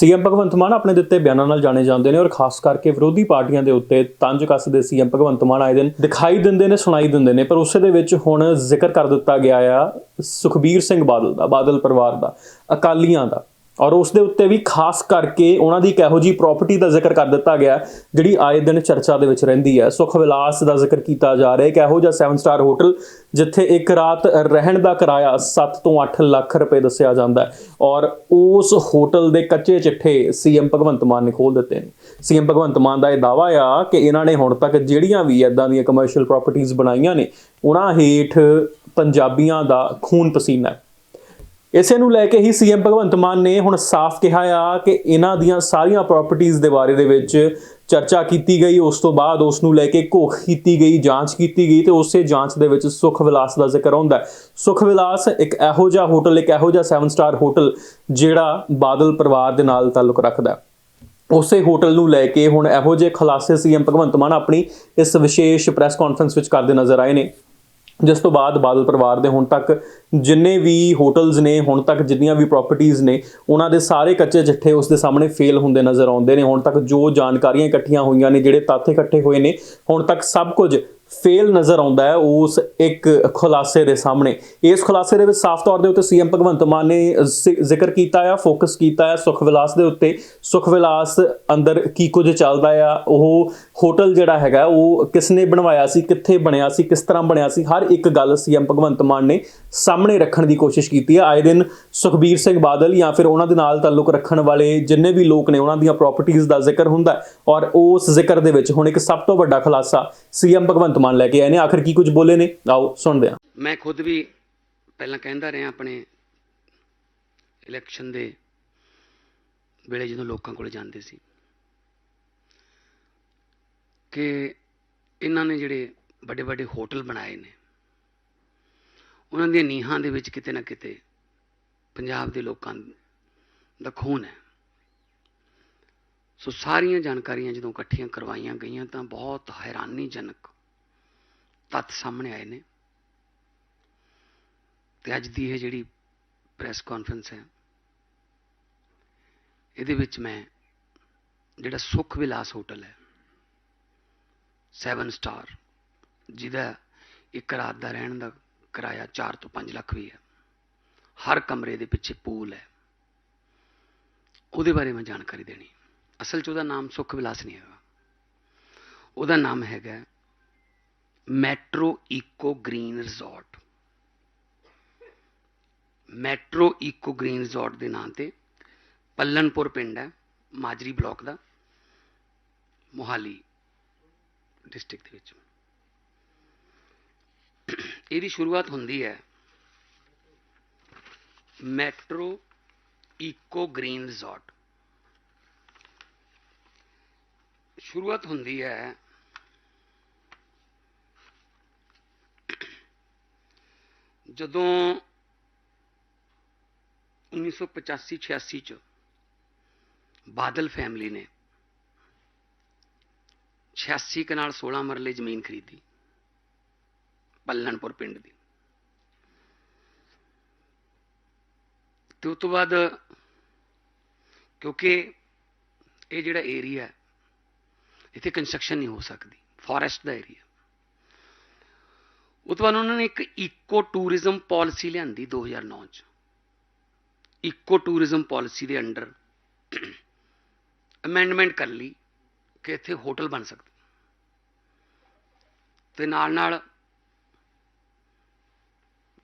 CM Bhagwant Mann ਆਪਣੇ ਦਿੱਤੇ ਬਿਆਨਾਂ ਨਾਲ ਜਾਣੇ ਜਾਂਦੇ ਨੇ ਔਰ ਖਾਸ ਕਰਕੇ ਵਿਰੋਧੀ ਪਾਰਟੀਆਂ ਦੇ ਉੱਤੇ ਤੰਜ ਕੱਸਦੇ ਸੀਐਮ ਭਗਵੰਤ ਮਾਨ ਆਏ ਦਿਨ ਦਿਖਾਈ ਦਿੰਦੇ ਨੇ, ਸੁਣਾਈ ਦਿੰਦੇ ਨੇ, ਪਰ ਉਸੇ ਦੇ ਵਿੱਚ ਹੁਣ ਜ਼ਿਕਰ ਕਰ ਦਿੱਤਾ ਗਿਆ ਆ ਸੁਖਬੀਰ ਸਿੰਘ ਬਾਦਲ ਦਾ, ਬਾਦਲ ਪਰਿਵਾਰ ਦਾ, ਅਕਾਲੀਆਂ ਦਾ। ਔਰ ਉਸ ਦੇ ਉੱਤੇ ਵੀ ਖਾਸ ਕਰਕੇ ਉਹਨਾਂ ਦੀ ਇੱਕ ਇਹੋ ਜੀ ਪ੍ਰਾਪਰਟੀ ਦਾ ਜ਼ਿਕਰ ਕਰ ਦਿੱਤਾ ਗਿਆ, ਜਿਹੜੀ ਆਏ ਦਿਨ ਚਰਚਾ ਦੇ ਵਿੱਚ ਰਹਿੰਦੀ ਹੈ। ਸੁਖ ਵਿਲਾਸ ਦਾ ਜ਼ਿਕਰ ਕੀਤਾ ਜਾ ਰਿਹਾ ਹੈ ਕਿ ਇਹੋ ਜਿਹਾ 7 ਸਟਾਰ ਹੋਟਲ ਜਿੱਥੇ ਇੱਕ ਰਾਤ ਰਹਿਣ ਦਾ ਕਿਰਾਇਆ 7 ਤੋਂ 8 ਲੱਖ ਰੁਪਏ ਦੱਸਿਆ ਜਾਂਦਾ ਹੈ ਔਰ ਉਸ ਹੋਟਲ ਦੇ ਕੱਚੇ ਚਿੱਠੇ ਸੀਐਮ ਭਗਵੰਤ ਮਾਨ ਨੇ ਖੋਲ ਦਿੱਤੇ ਨੇ। ਸੀਐਮ ਭਗਵੰਤ ਮਾਨ ਦਾ ਇਹ ਦਾਵਾ ਆ ਕਿ ਇਹਨਾਂ ਨੇ ਹੁਣ ਤੱਕ ਜਿਹੜੀਆਂ ਵੀ ਇਦਾਂ ਦੀਆਂ ਕਮਰਸ਼ੀਅਲ ਪ੍ਰਾਪਰਟੀਆਂ ਬਣਾਈਆਂ ਨੇ, ਉਹਨਾਂ ਹੇਠ ਪੰਜਾਬੀਆਂ ਦਾ ਖੂਨ ਪਸੀਨਾ ਇਸੇ ਨੂੰ ਲੈ ਕੇ ਹੀ ਸੀਐਮ ਭਗਵੰਤ ਮਾਨ ਨੇ ਹੁਣ ਸਾਫ਼ ਕਿਹਾ ਆ ਕਿ ਇਹਨਾਂ ਦੀਆਂ ਸਾਰੀਆਂ ਪ੍ਰਾਪਰਟੀਆਂ ਦੇ ਬਾਰੇ ਦੇ ਵਿੱਚ ਚਰਚਾ ਕੀਤੀ ਗਈ, ਉਸ ਤੋਂ ਬਾਅਦ ਉਸ ਨੂੰ ਲੈ ਕੇ ਘੋਖ ਕੀਤੀ ਗਈ, ਜਾਂਚ ਕੀਤੀ ਗਈ ਤੇ ਉਸੇ ਜਾਂਚ ਦੇ ਵਿੱਚ ਸੁਖ ਵਿਲਾਸ ਦਾ ਜ਼ਿਕਰ ਆਉਂਦਾ ਹੈ। ਸੁਖ ਵਿਲਾਸ ਇੱਕ ਇਹੋ ਜਿਹਾ ਹੋਟਲ, ਇੱਕ ਇਹੋ ਜਿਹਾ 7 ਸਟਾਰ ਹੋਟਲ ਜਿਹੜਾ ਬਾਦਲ ਪਰਿਵਾਰ ਦੇ ਨਾਲ ਤਾਲੁਕ ਰੱਖਦਾ ਉਸੇ ਹੋਟਲ ਨੂੰ ਲੈ ਕੇ ਹੁਣ ਇਹੋ ਜਿਹੇ ਖੁਲਾਸੇ ਸੀਐਮ ਭਗਵੰਤ ਮਾਨ ਆਪਣੀ ਇਸ ਵਿਸ਼ੇਸ਼ ਪ੍ਰੈਸ ਕਾਨਫਰੰਸ ਵਿੱਚ ਕਰਦੇ ਨਜ਼ਰ ਆਏ ਨੇ। ਜਿਸ ਤੋਂ ਬਾਅਦ ਬਾਦਲ ਪਰਿਵਾਰ ਦੇ ਹੁਣ ਤੱਕ ਜਿੰਨੇ ਵੀ ਹੋਟਲਸ ਨੇ, ਹੁਣ ਤੱਕ ਜਿੰਨੀਆਂ ਵੀ ਪ੍ਰਾਪਰਟੀਆਂ ਨੇ, ਉਹਨਾਂ ਦੇ ਸਾਰੇ ਕੱਚੇ ਚਿੱਠੇ ਉਸ ਦੇ ਸਾਹਮਣੇ ਫੇਲ ਹੁੰਦੇ ਨਜ਼ਰ ਆਉਂਦੇ ਨੇ। ਹੁਣ ਤੱਕ ਜੋ ਜਾਣਕਾਰੀਆਂ ਇਕੱਠੀਆਂ ਹੋਈਆਂ ਨੇ, ਜਿਹੜੇ ਤੱਥ ਇਕੱਠੇ ਹੋਏ ਨੇ, ਹੁਣ ਤੱਕ ਸਭ ਕੁਝ ਫੇਲ ਨਜ਼ਰ ਆਉਂਦਾ ਹੈ ਉਸ ਇੱਕ ਖੁਲਾਸੇ ਦੇ ਸਾਹਮਣੇ। ਇਸ ਖੁਲਾਸੇ ਦੇ ਵਿੱਚ ਸਾਫ਼ ਤੌਰ ਦੇ ਉੱਤੇ ਸੀਐਮ ਭਗਵੰਤ ਮਾਨ ਨੇ ਜ਼ਿ- ਜ਼ਿਕਰ ਕੀਤਾ ਆ, ਫੋਕਸ ਕੀਤਾ ਹੈ ਸੁਖ ਵਿਲਾਸ ਦੇ ਉੱਤੇ। ਸੁਖ ਵਿਲਾਸ ਅੰਦਰ ਕੀ ਕੁਝ ਚੱਲਦਾ ਆ, ਉਹ ਹੋਟਲ ਜਿਹੜਾ ਹੈਗਾ, ਉਹ ਕਿਸਨੇ ਬਣਵਾਇਆ ਸੀ, ਕਿੱਥੇ ਬਣਿਆ ਸੀ, ਕਿਸ ਤਰ੍ਹਾਂ ਬਣਿਆ ਸੀ, ਹਰ ਇੱਕ ਗੱਲ ਸੀਐਮ ਭਗਵੰਤ ਮਾਨ ਨੇ ਸਾਹਮਣੇ ਰੱਖਣ ਦੀ ਕੋਸ਼ਿਸ਼ ਕੀਤੀ ਹੈ ਆਏ ਦਿਨ ਸੁਖਬੀਰ ਸਿੰਘ ਬਾਦਲ ਜਾਂ ਫਿਰ ਉਹਨਾਂ ਦੇ ਨਾਲ ਤਾਲੁਕ ਰੱਖਣ ਵਾਲੇ ਜਿੰਨੇ ਵੀ ਲੋਕ ਨੇ, ਉਹਨਾਂ ਦੀਆਂ ਪ੍ਰਾਪਰਟੀਆਂ ਦਾ ਜ਼ਿਕਰ ਹੁੰਦਾ ਔਰ ਉਸ ਜ਼ਿਕਰ ਦੇ ਵਿੱਚ ਹੁਣ ਇੱਕ ਸਭ ਤੋਂ ਵੱਡਾ ਖੁਲਾਸਾ ਸੀਐਮ ਭਗਵੰਤ ਮਾਨ ਲੈ ਕੇ ਆਏ ਨੇ, ਆਖਰ ਕੀ ਕੁਝ ਬੋਲੇ ਨੇ? ਆਓ, ਸੁਣਦੇ ਹਾਂ। ਮੈਂ ਖੁਦ ਵੀ ਪਹਿਲਾਂ ਕਹਿੰਦਾ ਰਿਹਾ ਆਪਣੇ ਇਲੈਕਸ਼ਨ ਦੇ ਵੇਲੇ ਜਦੋਂ ਲੋਕਾਂ ਕੋਲ ਜਾਂਦੇ ਸੀ ਕਿ ਇਹਨਾਂ ਨੇ ਜਿਹੜੇ ਵੱਡੇ ਵੱਡੇ ਹੋਟਲ ਬਣਾਏ ਨੇ, ਉਹਨਾਂ ਦੀਆਂ ਨੀਹਾਂ ਦੇ ਵਿੱਚ ਕਿਤੇ ਨਾ ਕਿਤੇ ਪੰਜਾਬ ਦੇ ਲੋਕਾਂ ਦਾ ਖੂਨ ਹੈ। ਸੋ ਸਾਰੀਆਂ ਜਾਣਕਾਰੀਆਂ ਜਦੋਂ ਇਕੱਠੀਆਂ ਕਰਵਾਈਆਂ ਗਈਆਂ ਤਾਂ ਬਹੁਤ ਹੈਰਾਨੀਜਨਕ ਤੱਥ ਸਾਹਮਣੇ ਆਏ ਨੇ। ਤੇ ਅੱਜ ਦੀ ਇਹ ਜਿਹੜੀ ਪ੍ਰੈਸ ਕਾਨਫਰੰਸ ਹੈ, ਇਹਦੇ ਵਿੱਚ ਮੈਂ ਜਿਹੜਾ ਸੁਖ ਵਿਲਾਸ ਹੋਟਲ ਹੈ 7 ਸਟਾਰ ਜਿਹਦਾ ਇੱਕ ਰਾਤ ਦਾ ਰਹਿਣ ਦਾ ਕਿਰਾਇਆ 4 ਤੋਂ 5 ਲੱਖ ਵੀ ਹੈ। ਹਰ ਕਮਰੇ ਦੇ ਪਿੱਛੇ ਪੂਲ ਹੈ। ਉਹਦੇ ਬਾਰੇ ਮੈਂ ਜਾਣਕਾਰੀ ਦੇਣੀ। ਅਸਲ 'ਚ ਉਹਦਾ ਨਾਮ ਸੁਖ ਵਿਲਾਸ ਨਹੀਂ ਹੈਗਾ। ਉਹਦਾ ਨਾਮ ਹੈਗਾ metro eco green resort metro eco green resort ਦੇ ਨਾਂ ਤੇ ਪੱਲਨਪੁਰ ਪਿੰਡ ਹੈ, ਮਾਜਰੀ ਬਲਾਕ ਦਾ, ਮੋਹਾਲੀ ਡਿਸਟ੍ਰਿਕਟ ਦੇ ਵਿੱਚ। ਇਹਦੀ ਸ਼ੁਰੂਆਤ ਹੁੰਦੀ ਹੈ ਮੈਟਰੋ ਈਕੋ ਗ੍ਰੀਨ ਰਿਜ਼ੋਰਟ ਸ਼ੁਰੂਆਤ ਹੁੰਦੀ ਹੈ ਜਦੋਂ 1985-86 ਚ ਬਾਦਲ ਫੈਮਿਲੀ ਨੇ 86 ਕਨਾਲ 16 ਮਰਲੇ ਜ਼ਮੀਨ ਖਰੀਦੀ, ਪੱਲਣਪੁਰ ਪਿੰਡ ਦੀ। ਤੇ ਉਸ ਤੋਂ ਬਾਅਦ ਕਿਉਂਕਿ ਇਹ ਜਿਹੜਾ ਏਰੀਆ ਇੱਥੇ ਕੰਸਟਰਕਸ਼ਨ ਨਹੀਂ ਹੋ ਸਕਦੀ ਫੋਰੈਸਟ ਦਾ ਏਰੀਆ ਉਹ ਤੋਂ ਬਾਅਦ ਉਹਨਾਂ ਨੇ ਇੱਕ ਇਕੋ ਟੂਰਿਜ਼ਮ ਪਾਲਿਸੀ ਲਿਆਂਦੀ 2009 ਚ। ਇਕੋ ਟੂਰਿਜ਼ਮ ਪਾਲਿਸੀ ਦੇ ਅੰਡਰ ਅਮੈਂਡਮੈਂਟ ਕਰ ਲਈ ਕਿ ਇੱਥੇ ਹੋਟਲ ਬਣ ਸਕਦਾ ਤੇ ਨਾਲ ਨਾਲ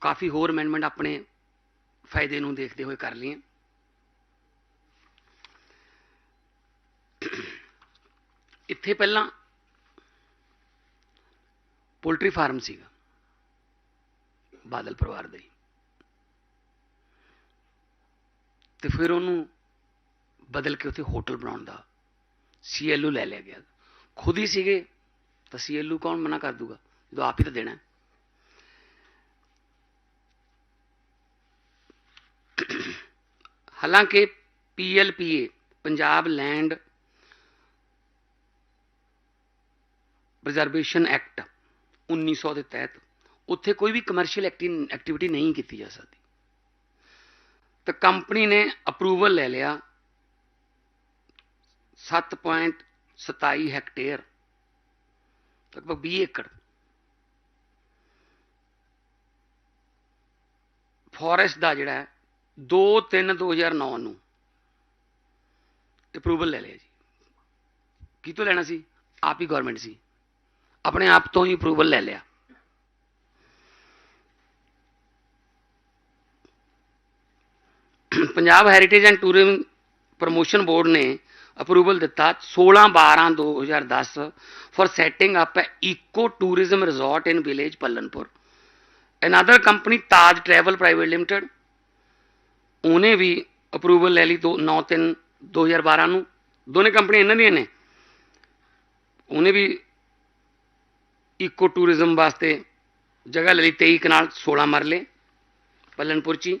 ਕਾਫੀ ਹੋਰ ਅਮੈਂਡਮੈਂਟ ਆਪਣੇ ਫਾਇਦੇ ਨੂੰ ਦੇਖਦੇ ਹੋਏ ਕਰ ਲਈਆਂ। ਇੱਥੇ ਪਹਿਲਾਂ ਪੋਲਟਰੀ ਫਾਰਮ ਸੀਗਾ। ਬਾਦਲ ਪਰਿਵਾਰ ਦੇ ਤੇ ਫਿਰ ਉਹਨੂੰ ਬਦਲ ਕੇ ਉੱਥੇ ਹੋਟਲ ਬਣਾਉਣ ਦਾ ਸੀਐਲਯੂ ਲੈ ਲਿਆ ਗਿਆ। ਖੁਦ ਹੀ ਸੀਗੇ, ਤਾਂ ਸੀਐਲਯੂ ਕੌਣ ਮਨਾ ਕਰ ਦੂਗਾ? ਜਦੋਂ ਆਪ ਹੀ ਤਾਂ ਦੇਣਾ ਹੈ। ਹਾਲਾਂਕਿ PLPA Punjab land preservation act 1900 ਦੇ ਤਹਿਤ ਉੱਥੇ ਕੋਈ ਵੀ ਕਮਰਸ਼ੀਅਲ ਐਕਟੀਵਿਟੀ ਨਹੀਂ ਕੀਤੀ ਜਾ ਸਕਦੀ। ਤਾਂ ਕੰਪਨੀ ਨੇ ਅਪਰੂਵਲ ਲੈ ਲਿਆ 7.27 ਹੈਕਟੇਅਰ ਲਗਭਗ 20 ਏਕੜ। ਫੋਰੈਸਟ ਦਾ ਜਿਹੜਾ ਹੈ 2 3 2009 ਨੂੰ ਅਪਰੂਵਲ ਲੈ ਲਿਆ ਜੀ। ਕੀ ਤੋਂ ਲੈਣਾ ਸੀ? ਆਪ ਹੀ ਗਵਰਨਮੈਂਟ ਸੀ। ਆਪਣੇ ਆਪ ਤੋਂ ਹੀ ਅਪਰੂਵਲ ਲੈ ਲਿਆ। Punjab heritage and tourism promotion board ਨੇ ਅਪਰੂਵਲ ਦਿੱਤਾ 16 12 2010 for setting up a eco tourism resort in village Pallanpur another company Taj travel private limited ਉਹਨੇ ਵੀ ਅਪਰੂਵਲ ਲੈ ਲਈ 9 3 2012 ਨੂੰ। ਦੋਨੇ ਕੰਪਨੀਆਂ ਇਹਨਾਂ ਦੀਆਂ ਨੇ। ਉਹਨੇ ਵੀ ਇਕੋ ਟੂਰਿਜ਼ਮ ਵਾਸਤੇ ਜਗ੍ਹਾ ਲੈ ਲਈ 23 ਕਨਾਲ 16 ਮਰਲੇ ਪੱਲਨਪੁਰ ਚ ਹੀ।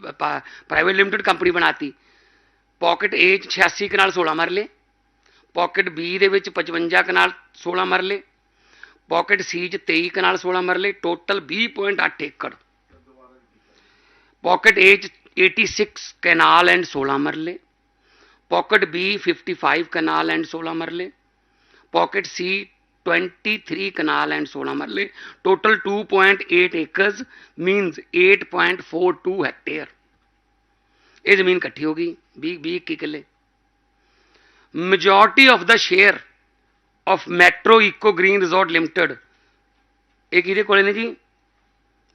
ਪ੍ਰਾਈਵੇਟ ਲਿਮਟਿਡ ਕੰਪਨੀ ਬਣਾਤੀ। ਪਾਕਟ ਏ 'ਚ 86 ਕਨਾਲ 16 ਮਰਲੇ ਪਾਕਟ ਬੀ ਦੇ ਵਿੱਚ 55 ਕਨਾਲ 16 ਮਰਲੇ ਪਾਕਟ ਸੀ 'ਚ 23 ਕਨਾਲ 16 ਮਰਲੇ ਟੋਟਲ 20.8 ਏਕੜ। ਪਾਕਟ ਏ 'ਚ 86 kanal and 16 marle pocket B 55 kanal and 16 marle pocket C 23 kanal and 16 marle total 2.8 acres means 8.42 hectare ਇਹ ਜ਼ਮੀਨ ਇਕੱਠੀ ਹੋ ਗਈ 20 20 21 ਕਿੱਲੇ majority of the share of metro eco green resort limited ਇਹ ਕਿਹਦੇ ਕੋਲੇ ਨੇ ਜੀ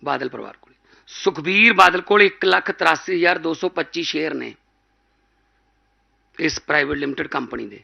ਬਾਦਲ ਪਰਿਵਾਰ ਕੋਲੇ ਸੁਖਬੀਰ ਬਾਦਲ ਕੋਲ 183225 ਸ਼ੇਅਰ ਨੇ ਇਸ ਪ੍ਰਾਈਵੇਟ ਲਿਮਟਿਡ ਕੰਪਨੀ ਦੇ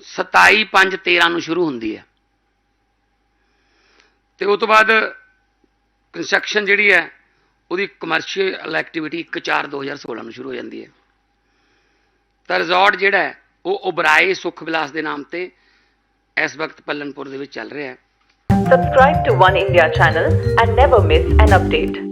27 5 13 ਨੂੰ ਸ਼ੁਰੂ ਹੁੰਦੀ ਹੈ। ਤੇ ਉਸ ਤੋਂ ਬਾਅਦ ਕੰਸਟਰਕਸ਼ਨ ਜਿਹੜੀ ਹੈ, ਉਹਦੀ ਕਮਰਸ਼ੀਅਲ ਐਕਟੀਵਿਟੀ 1 4 2016 ਨੂੰ ਸ਼ੁਰੂ ਹੋ ਜਾਂਦੀ ਹੈ। ਤਾਂ ਰਿਜ਼ੋਰਟ ਜਿਹੜਾ ਹੈ, ਉਹ ਉਬਰਾਏ ਸੁਖ ਵਿਲਾਸ ਦੇ ਨਾਮ ਤੇ ਇਸ ਵਕਤ ਪੱਲਨਪੁਰ ਦੇ ਵਿੱਚ ਚੱਲ ਰਿਹਾ ਹੈ। Subscribe to One India channel and never miss an update.